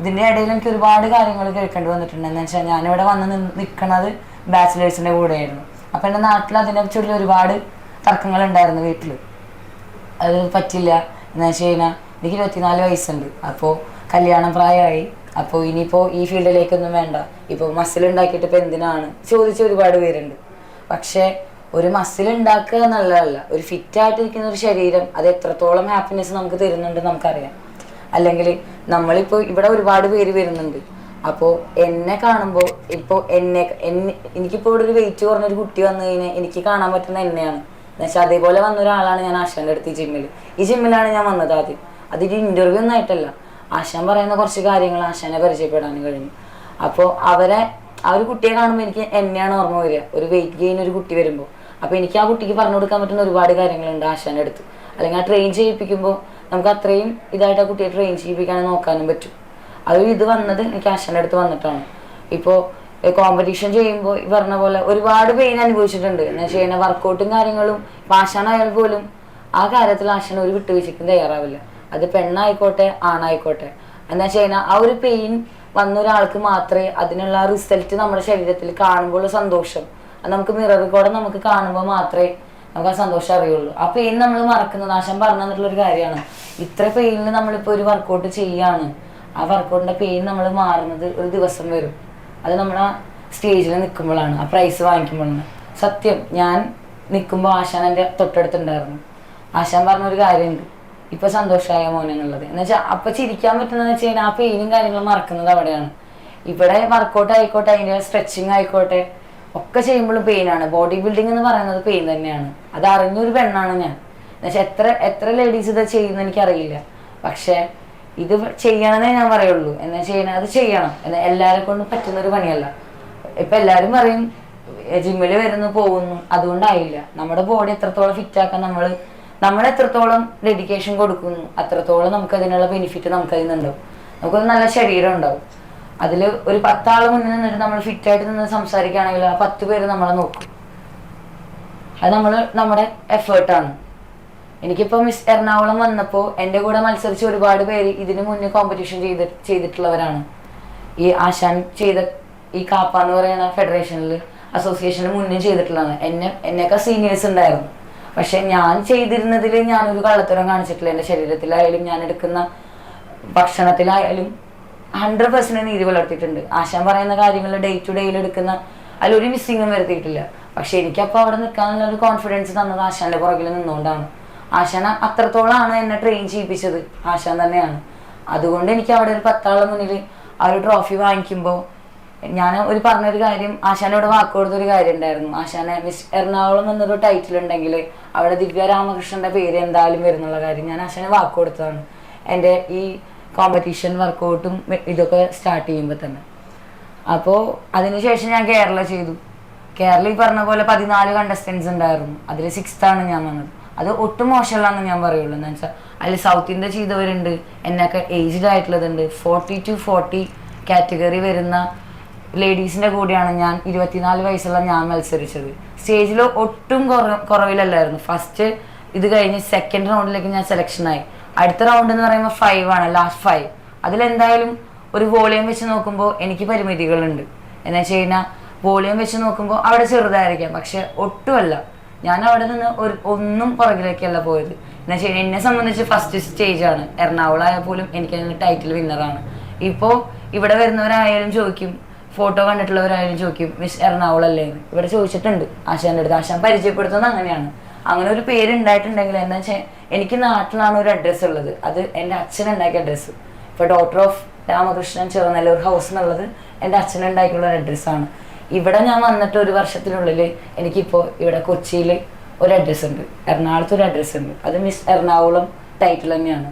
ഇതിന്റെ ഇടയിൽ എനിക്ക് ഒരുപാട് കാര്യങ്ങൾ കേൾക്കേണ്ടി വന്നിട്ടുണ്ട്. എന്ന് വെച്ചാൽ ഞാനിവിടെ വന്ന് നിൽക്കുന്നത് ബാച്ചിലേഴ്സിന്റെ കൂടെയായിരുന്നു. അപ്പൊ എന്റെ നാട്ടിൽ അതിനെ ഒരുപാട് തർക്കങ്ങൾ ഉണ്ടായിരുന്നു വീട്ടിൽ അത് പറ്റില്ല. എന്ന് വെച്ച് കഴിഞ്ഞാൽ എനിക്ക് ഇരുപത്തിനാല് വയസ്സുണ്ട്. അപ്പോൾ കല്യാണം പ്രായമായി. അപ്പോൾ ഇനിയിപ്പോൾ ഈ ഫീൽഡിലേക്കൊന്നും വേണ്ട. ഇപ്പോൾ മസിൽ ഉണ്ടാക്കിയിട്ട് ഇപ്പോൾ എന്തിനാണ്? ചോദിച്ച ഒരുപാട് പേരുണ്ട്. പക്ഷേ ഒരു മസിൽ ഉണ്ടാക്കുക എന്നുള്ളതല്ല. ഒരു ഫിറ്റ് ആയിട്ടിരിക്കുന്ന ഒരു ശരീരം അത് എത്രത്തോളം ഹാപ്പിനെസ് നമുക്ക് തരുന്നുണ്ട് നമുക്കറിയാം. അല്ലെങ്കിൽ നമ്മളിപ്പോൾ ഇവിടെ ഒരുപാട് പേര് വരുന്നുണ്ട്. അപ്പോൾ എന്നെ കാണുമ്പോൾ ഇപ്പോൾ എന്നെ എന്നെ എനിക്കിപ്പോൾ ഇവിടെ ഒരു വെയിറ്റ് കുറഞ്ഞൊരു കുട്ടി വന്നു കഴിഞ്ഞാൽ എനിക്ക് കാണാൻ പറ്റുന്ന എന്നെയാണ്. എന്നുവെച്ചാൽ അതേപോലെ വന്ന ഒരാളാണ് ഞാൻ ആശാന്റെ അടുത്ത് ഈ ജിമ്മിൽ ഈ ജിമ്മിലാണ് ഞാൻ വന്നത് ആദ്യം. അതൊരു ഇന്റർവ്യൂ ഒന്നും ആയിട്ടല്ല. ആശാൻ പറയുന്ന കുറച്ച് കാര്യങ്ങൾ ആശാനെ പരിചയപ്പെടാൻ കഴിഞ്ഞു. അപ്പോൾ അവരെ ആ ഒരു കുട്ടിയെ കാണുമ്പോൾ എനിക്ക് എന്നെയാണ് ഓർമ്മ വരിക. ഒരു വെയിറ്റ് ഗെയിൻ ഒരു കുട്ടി വരുമ്പോൾ അപ്പോൾ എനിക്ക് ആ കുട്ടിക്ക് പറഞ്ഞു കൊടുക്കാൻ പറ്റുന്ന ഒരുപാട് കാര്യങ്ങളുണ്ട് ആശാന്റെ അടുത്ത്. അല്ലെങ്കിൽ ആ ട്രെയിൻ ചെയ്യിപ്പിക്കുമ്പോൾ നമുക്ക് അത്രയും ഇതായിട്ട് ആ കുട്ടിയെ ട്രെയിൻ ചെയ്യിപ്പിക്കാനും നോക്കാനും പറ്റും. അത് ഇത് വന്നത് എനിക്ക് ആശാന്റെ അടുത്ത് വന്നിട്ടാണ്. ഇപ്പോൾ കോമ്പറ്റീഷൻ ചെയ്യുമ്പോൾ ഈ പറഞ്ഞ പോലെ ഒരുപാട് പെയിൻ അനുഭവിച്ചിട്ടുണ്ട്. എന്ന് വെച്ച് കഴിഞ്ഞാൽ വർക്കൗട്ടും കാര്യങ്ങളും പാഷാണായാൽ പോലും ആ കാര്യത്തിൽ ആശാൻ ഒരു വിട്ടുവീഴ്ചയ്ക്കും തയ്യാറാവില്ല. അത് പെണ്ണായിക്കോട്ടെ ആണായിക്കോട്ടെ. എന്ന് വെച്ച് കഴിഞ്ഞാൽ ആ ഒരു പെയിൻ വന്ന ഒരാൾക്ക് മാത്രമേ അതിനുള്ള റിസൾട്ട് നമ്മുടെ ശരീരത്തിൽ കാണുമ്പോൾ സന്തോഷം. അത് നമുക്ക് മിററിൽ കൂടെ നമുക്ക് കാണുമ്പോൾ മാത്രമേ നമുക്ക് ആ സന്തോഷം അറിയുള്ളൂ. ആ പെയിൻ നമ്മൾ മറക്കുന്നത് ആശാൻ പറഞ്ഞു തന്നിട്ടുള്ള ഒരു കാര്യമാണ്. ഇത്ര പെയിനിൽ നമ്മളിപ്പോൾ ഒരു വർക്കൗട്ട് ചെയ്യാണ്. ആ വർക്കൗട്ടിന്റെ പെയിൻ നമ്മൾ മാറുന്നത് ഒരു ദിവസം വരും. അത് നമ്മൾ ആ സ്റ്റേജിൽ നിൽക്കുമ്പോഴാണ് ആ പ്രൈസ് വാങ്ങിക്കുമ്പോഴാണ്. സത്യം ഞാൻ നിൽക്കുമ്പോൾ ആശാൻ എന്റെ തൊട്ടടുത്തുണ്ടായിരുന്നു. ആശാൻ പറഞ്ഞൊരു കാര്യമുണ്ട്. ഇപ്പൊ സന്തോഷമായ മോനങ്ങളുള്ളത് എന്ന് വെച്ചാൽ അപ്പൊ ചിരിക്കാൻ പറ്റുന്നതെന്ന് വെച്ച് കഴിഞ്ഞാൽ ആ പെയിനും കാര്യങ്ങളും മറക്കുന്നത് അവിടെയാണ്. ഇവിടെ വർക്കൗട്ട് ആയിക്കോട്ടെ അതിന്റെ സ്ട്രെച്ചിങ് ആയിക്കോട്ടെ ഒക്കെ ചെയ്യുമ്പോഴും പെയിനാണ് ബോഡി ബിൽഡിംഗ് എന്ന് പറയുന്നത് പെയിൻ തന്നെയാണ്. അത് അറിഞ്ഞൊരു പെണ്ണാണ് ഞാൻ. എന്നുവെച്ചാൽ എത്ര എത്ര ലേഡീസ് ഇത് ചെയ്യുന്ന എനിക്കറിയില്ല. പക്ഷേ ഇത് ചെയ്യണമെന്നേ ഞാൻ പറയുള്ളൂ. എന്നാ ചെയ്യണം? അത് ചെയ്യണം. എന്നാൽ എല്ലാവരെ കൊണ്ടും പറ്റുന്ന ഒരു പണിയല്ല. ഇപ്പൊ എല്ലാവരും പറയും ജിമ്മിൽ വരുന്നു പോകുന്നു. അതുകൊണ്ടായില്ല. നമ്മുടെ ബോഡി എത്രത്തോളം ഫിറ്റ് ആക്കാൻ നമ്മൾ നമ്മൾ എത്രത്തോളം ഡെഡിക്കേഷൻ കൊടുക്കുന്നു അത്രത്തോളം നമുക്ക് അതിനുള്ള ബെനിഫിറ്റ് നമുക്കതിൽ നിന്നുണ്ടാവും. നമുക്കൊരു നല്ല ശരീരം ഉണ്ടാവും. അതിൽ ഒരു പത്താൾ മുന്നിൽ നിന്നിട്ട് നമ്മൾ ഫിറ്റ് ആയിട്ട് നിന്ന് സംസാരിക്കുകയാണെങ്കിൽ ആ പത്ത് പേര് നമ്മളെ നോക്കും. അത് നമ്മൾ നമ്മുടെ എഫേർട്ടാണ് എനിക്കിപ്പോൾ മിസ് എറണാകുളം വന്നപ്പോൾ എന്റെ കൂടെ മത്സരിച്ച് ഒരുപാട് പേര് ഇതിനു മുന്നേ കോമ്പറ്റീഷൻ ചെയ്ത് ചെയ്തിട്ടുള്ളവരാണ്. ഈ ആശാൻ ചെയ്ത ഈ കാപ്പ എന്ന് പറയുന്ന ഫെഡറേഷനിൽ അസോസിയേഷനിൽ മുന്നേ ചെയ്തിട്ടുള്ളതാണ്. എന്നെ എന്നെയൊക്കെ സീനിയേഴ്സ് ഉണ്ടായിരുന്നു. പക്ഷെ ഞാൻ ചെയ്തിരുന്നതിൽ ഞാനൊരു കള്ളത്തരം കാണിച്ചിട്ടില്ല. എന്റെ ശരീരത്തിലായാലും ഞാൻ എടുക്കുന്ന ഭക്ഷണത്തിലായാലും ഹൺഡ്രഡ് പെർസെന്റ് നീതി പുലർത്തിയിട്ടുണ്ട്. ആശാൻ പറയുന്ന കാര്യങ്ങൾ ഡേ ടു ഡേയിൽ എടുക്കുന്ന അതിലൊരു മിസ്സിങ്ങും വരുത്തിയിട്ടില്ല. പക്ഷെ എനിക്കപ്പോൾ അവിടെ നിൽക്കാനുള്ള ഒരു കോൺഫിഡൻസ് തന്നത് ആശാന്റെ പുറകിൽ നിന്നുകൊണ്ടാണ്. ആശാൻ അത്രത്തോളമാണ് എന്നെ ട്രെയിൻ ചെയ്യിപ്പിച്ചത്. ആശാൻ തന്നെയാണ്. അതുകൊണ്ട് എനിക്ക് അവിടെ ഒരു പത്താളെ മുന്നിൽ ആ ഒരു ട്രോഫി വാങ്ങിക്കുമ്പോൾ ഞാൻ ഒരു പറഞ്ഞൊരു കാര്യം ആശാനോട് വാക്ക് കൊടുത്തൊരു കാര്യം ഉണ്ടായിരുന്നു. ആശാനെ മിസ് എറണാകുളം എന്നൊരു ടൈറ്റിൽ ഉണ്ടെങ്കിൽ അവിടെ ദിവ്യ രാമകൃഷ്ണന്റെ പേര് എന്തായാലും വരുന്നുള്ള കാര്യം ഞാൻ ആശാനെ വാക്ക് കൊടുത്തതാണ്. എന്റെ ഈ കോമ്പറ്റീഷൻ വർക്കൗട്ടും ഇതൊക്കെ സ്റ്റാർട്ട് ചെയ്യുമ്പോൾ തന്നെ. അപ്പോൾ അതിനുശേഷം ഞാൻ കേരള ചെയ്തു. കേരള ഈ പറഞ്ഞ പോലെ പതിനാല് കണ്ടസ്റ്റൻസ് ഉണ്ടായിരുന്നു. അതിൽ സിക്സ്ത് ആണ് ഞാൻ വന്നത്. അത് ഒട്ടും മോശമല്ലാന്ന് ഞാൻ പറയുള്ളൂ. എന്ന് വെച്ചാൽ അതിൽ സൗത്ത് ഇന്ത്യ ചെയ്തവരുണ്ട്. എന്നൊക്കെ ഏജ്ഡ് ആയിട്ടുള്ളതുണ്ട്. ഫോർട്ടി ടു ഫോർട്ടി കാറ്റഗറി വരുന്ന ലേഡീസിന്റെ കൂടെയാണ് ഞാൻ ഇരുപത്തിനാല് വയസ്സുള്ള ഞാൻ മത്സരിച്ചത്. സ്റ്റേജിൽ ഒട്ടും കുറ- കുറവിലല്ലായിരുന്നു. ഫസ്റ്റ് ഇത് കഴിഞ്ഞ് സെക്കൻഡ് റൗണ്ടിലേക്ക് ഞാൻ സെലക്ഷൻ ആയി. അടുത്ത റൗണ്ട് എന്ന് പറയുമ്പോൾ ഫൈവ് ആണ് ലാസ്റ്റ് ഫൈവ് അതിലെന്തായാലും ഒരു വോളിയം വെച്ച് നോക്കുമ്പോൾ എനിക്ക് പരിമിതികളുണ്ട്. എന്ന് വെച്ച് കഴിഞ്ഞാൽ വോളിയം വെച്ച് നോക്കുമ്പോൾ അവിടെ ചെറുതായിരിക്കാം പക്ഷെ ഒട്ടുമല്ല. ഞാൻ അവിടെ നിന്ന് ഒരു ഒന്നും പുറകിലേക്കല്ല പോയത്. എന്ന് വെച്ച് കഴിഞ്ഞാൽ എന്നെ സംബന്ധിച്ച് ഫസ്റ്റ് സ്റ്റേജ് ആണ്. എറണാകുളം ആയാൽ പോലും എനിക്ക് അതിന് ടൈറ്റിൽ വിന്നറാണ് ഇപ്പോൾ ഇവിടെ വരുന്നവരായാലും ചോദിക്കും ഫോട്ടോ കണ്ടിട്ടുള്ളവരായാലും ചോദിക്കും മിസ് എറണാകുളം അല്ലേ. ഇവിടെ ചോദിച്ചിട്ടുണ്ട് ആശാന്റെ അടുത്ത്. ആശാൻ പരിചയപ്പെടുത്തുന്നത് അങ്ങനെയാണ്. അങ്ങനെ ഒരു പേര് ഉണ്ടായിട്ടുണ്ടെങ്കിൽ എന്താ വെച്ചാൽ എനിക്ക് നാട്ടിലാണ് ഒരു അഡ്രസ്സ് ഉള്ളത്. അത് എന്റെ അച്ഛൻ ഉണ്ടാക്കിയ അഡ്രസ്സ് ഇപ്പോൾ doctor of Ramakrishnan Cherunallur house എന്നുള്ളത് എന്റെ അച്ഛൻ ഉണ്ടാക്കിയുള്ള ഒരു അഡ്രസ്സാണ് ഇവിടെ ഞാൻ വന്നിട്ട് ഒരു വർഷത്തിനുള്ളിൽ എനിക്കിപ്പോൾ ഇവിടെ കൊച്ചിയിൽ ഒരു അഡ്രസ്സ് ഉണ്ട്. എറണാകുളത്ത് ഒരു അഡ്രസ്സ് ഉണ്ട്. അത് മിസ് എറണാകുളം ടൈറ്റിൽ തന്നെയാണ്.